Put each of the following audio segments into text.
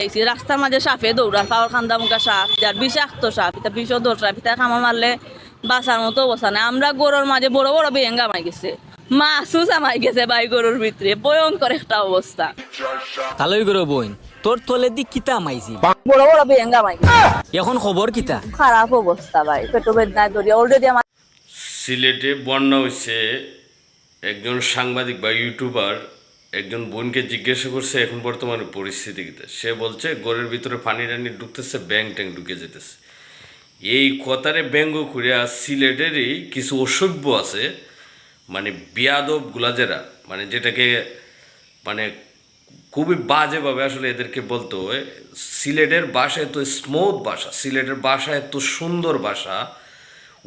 দেখছি রাস্তার মাঝে সাপে দৌড়ার পাওয়ার খান্দা মুখা সাপ যার বিষাক্ত সাপ এটা বিষ দৌড় সাপ এটা মারলে বাঁচার মতো অবস্থা নেই। আমরা গরুর মাঝে বড় বড় বেঙ্গা মাই গেছে মাছও জামাই গেছে ভাই গরুর ভিতরে ভয়ঙ্কর একটা অবস্থা। তালই করে বইন তোর তলের দিক কিতা মাইছি? বড় বড় বেঙ্গা মাই এখন খবর কিতা? খারাপ অবস্থা ভাই পেটো বেদনায় ধরিয়া অলরেডি আমার সিলেটে বন্যা হয়েছে একজন সাংবাদিক বা ইউটিউবার একজন বোনকে জিজ্ঞাসা করছে, এখন বর্তমানে পরিস্থিতি কীতে সে বলছে গড়ের ভিতরে পানি টানি ঢুকতেছে ব্যাং ট্যাং ঢুকে যেতেছে। এই কথারে ব্যঙ্গ করিয়া সিলেটেরই কিছু অসভ্য আছে মানে বিয়াদব গুলাজেরা মানে যেটাকে মানে খুবই বাজেভাবে আসলে এদেরকে বলতে হয়, সিলেটের ভাষা এত স্মুথ ভাষা, সিলেটের ভাষা এত সুন্দর ভাষা,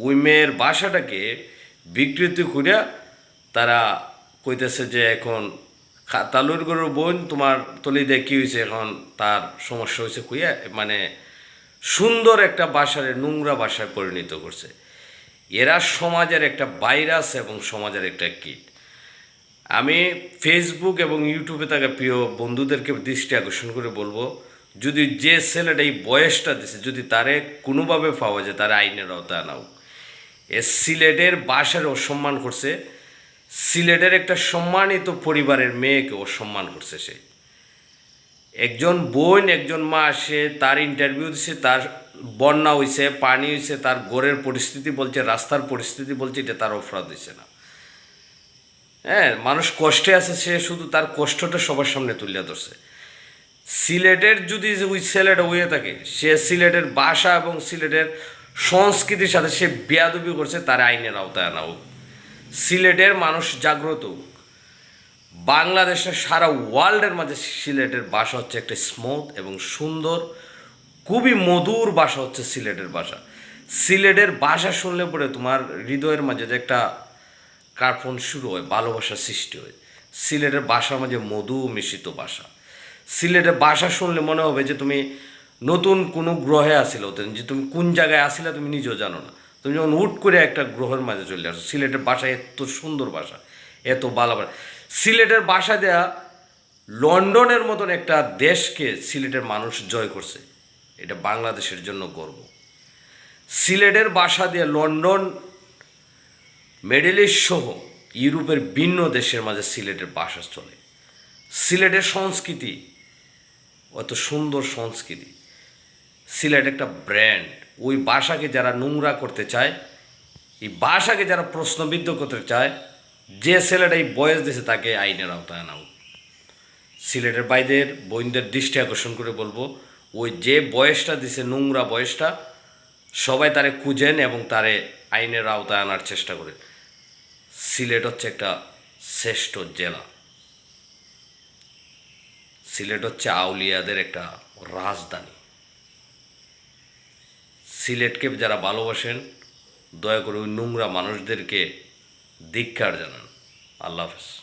ওই মেয়ের বাসাটাকে বিকৃতি করিয়া তারা কইতেছে যে এখন তালুর গরুর বোন তোমার তলি দিয়ে কী হয়েছে এখন? তার সমস্যা হয়েছে কইয়া মানে সুন্দর একটা বাসারে, নোংরা বাসায় পরিণত করছে। এরা সমাজের একটা ভাইরাস এবং সমাজের একটা কীট। আমি ফেসবুক এবং ইউটিউবে থাকা প্রিয় বন্ধুদেরকে দৃষ্টি আকর্ষণ করে বলব, যদি যে ছেলেটা এই বয়সটা দিছে, যদি তারে কোনোভাবে পাওয়া যায়, তারা আইনের আওতায় আনাও। এ সিলেটের বাসার অসম্মান করছে সিলেটের একটা সম্মানিত পরিবারের মেয়েকে ও সম্মান করছে সে। একজন বোন, একজন মা, সে তার ইন্টারভিউ দিছে, তার বন্যা হয়েছে পানি হয়েছে তার ঘরের পরিস্থিতি বলছে, রাস্তার পরিস্থিতি বলছে, এটা তার অপরাধ হয়েছে না। হ্যাঁ মানুষ কষ্টে আছে, সে শুধু তার কষ্টটা সবার সামনে তুলে ধরছে। সিলেটের যদি ওই ছেলেটা হয়ে থাকে, সে সিলেটের ভাষা এবং সিলেটের সংস্কৃতির সাথে সে বেয়াদবি করছে, তার আইনের আওতায় আনা হোক। সিলেটের মানুষ জাগ্রত। বাংলাদেশের সারা ওয়ার্ল্ডের মাঝে সিলেটের ভাষা হচ্ছে একটা স্মুথ এবং সুন্দর, খুবই মধুর ভাষা হচ্ছে সিলেটের ভাষা। সিলেটের ভাষা শুনলে পরে তোমার হৃদয়ের মাঝে যে একটা কার্পণ শুরু হয়, ভালোবাসা সৃষ্টি হয়। সিলেটের ভাষার মাঝে মধু মিশ্রিত ভাষা। সিলেটের ভাষা শুনলে মনে হবে যে তুমি নতুন কোনো গ্রহে আসিল, যে তুমি কোন জায়গায় আসিলে তুমি নিজেও জানো না। তুমি যখন হুট করে একটা গ্রহের মাঝে চলে আসো, সিলেটের বাসা এত সুন্দর ভাষা এত ভালো ভাষা সিলেটের বাসা দেয়া লন্ডনের মতন একটা দেশকে সিলেটের মানুষ জয় করছে। এটা বাংলাদেশের জন্য গর্ব। সিলেটের বাসা দিয়ে লন্ডন মেডেলিস্ট সহ ইউরোপের ভিন্ন দেশের মাঝে সিলেটের বাসা চলে। সিলেটের সংস্কৃতি, অত সুন্দর সংস্কৃতি। সিলেট একটা ব্র্যান্ড। ওই বাসাকে যারা নোংরা করতে চায়, এই বাসাকে যারা প্রশ্নবিদ্ধ করতে চায়, যে ছেলেটা এই বয়স দিয়েছে তাকে আইনের আওতায় আনা। সিলেটের বাইদের বইনদের দৃষ্টি আকর্ষণ করে বলব, ওই যে বয়সটা দিছে নোংরা বয়সটা, সবাই তারে খুঁজেন এবং তারে আইনের আওতায় আনার চেষ্টা করেন। সিলেট হচ্ছে একটা শ্রেষ্ঠ জেলা। সিলেট হচ্ছে আউলিয়াদের একটা রাজধানী। সিলেটকে যারা ভালোবাসেন দয়া করে ওই নোংরা মানুষদেরকে দীক্ষার জানান। আল্লাহ হাফেজ।